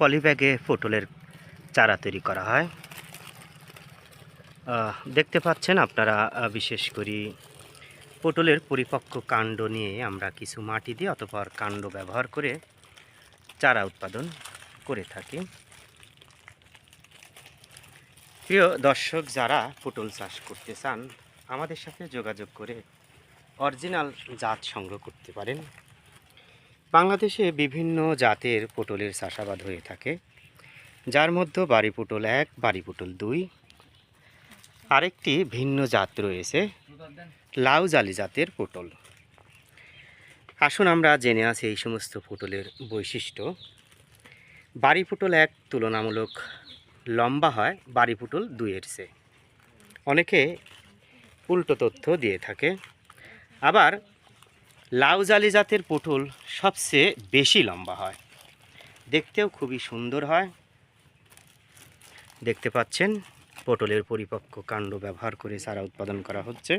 পলিব্যাগে পটলের চারা তৈরি করা হয়। দেখতে পাচ্ছেন আপনারা বিশেষ করে পটলের পরিপক্ক কাণ্ড নিয়ে আমরা কিছু মাটি দিয়ে অতপর কাণ্ড ব্যবহার করে চারা উৎপাদন করে থাকি। প্রিয় দর্শক, যারা পটল চাষ করতে চান, আমাদের সাথে যোগাযোগ করে অরিজিনাল জাত সংগ্রহ করতে পারেন। বাংলাদেশে বিভিন্ন জাতের পটলের চাষাবাদ হয়ে থাকে। যার মধ্যে বাড়ি পটল এক, বাড়ি পটল দুই। আরেকটি ভিন্ন জাত রয়েছে, লাউ জালি জাতের পটল। আসুন আমরা জেনে আছি এই সমস্ত পটলের বৈশিষ্ট্য। বাড়ি পটল এক তুলনামূলক লম্বা হয়, বাড়ি পটল দুইয়ের চেয়ে। অনেকে উল্টো তথ্য দিয়ে থাকে। আবার লাউ জালি জাতের পটল সবচেয়ে বেশি লম্বা হয়। দেখতেও খুবই সুন্দর হয়। দেখতে পাচ্ছেন, পটলের পরিপক্ক কাণ্ড ব্যবহার করে চারা উৎপাদন করা হচ্ছে।